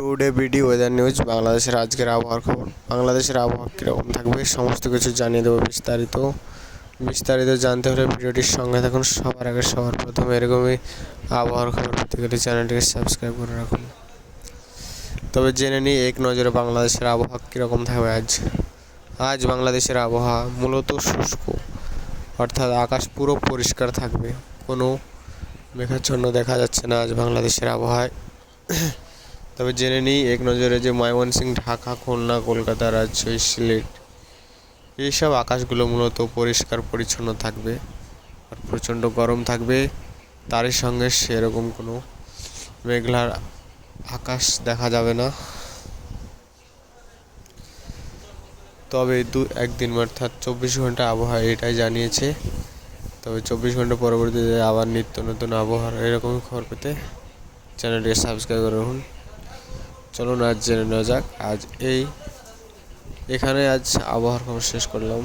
Today BD weather news বাংলাদেশের আজকের আবহাওয়ার খবর। বাংলাদেশের আবহাওয়া কীরকম থাকবে সমস্ত কিছু জানিয়ে দেবো বিস্তারিত। বিস্তারিত জানতে হলে ভিডিওটির সঙ্গে থাকুন। সবার আগে, সবার প্রথমে এরকমই আবহাওয়ার খবর পেতে গেলে চ্যানেলটিকে সাবস্ক্রাইব করে রাখুন। তবে জেনে নিই, এক নজরে বাংলাদেশের আবহাওয়া কীরকম থাকবে আজ। আজ বাংলাদেশের আবহাওয়া মূলত শুষ্ক, অর্থাৎ আকাশ পুরো পরিষ্কার থাকবে। কোনো মেঘাচ্ছন্ন দেখা যাচ্ছে না আজ বাংলাদেশের আবহাওয়ায়। তবে জেনে নিই, এক নজরে যে ময়মনসিংহ, ঢাকা, খুলনা, কলকাতা রাজশাহী সিলেট, এইসব আকাশগুলো মূলত পরিষ্কার, পরিচ্ছন্ন থাকবে আর প্রচণ্ড গরম থাকবে। তারই সঙ্গে সেরকম কোনো মেঘলার আকাশ দেখা যাবে না। তবে দু, একদিন অর্থাৎ চব্বিশ ঘণ্টা আবহাওয়া এটাই জানিয়েছে। তবে চব্বিশ ঘণ্টা পরবর্তীতে আবার নিত্য নতুন আবহাওয়ার এরকমই খবর পেতে চ্যানেলটিকে সাবস্ক্রাইব করে রাখুন। চলুন আজ জেনে নেওয়া যাক। আজ এই এখানে আজ আবহাওয়ার খবর শেষ করলাম।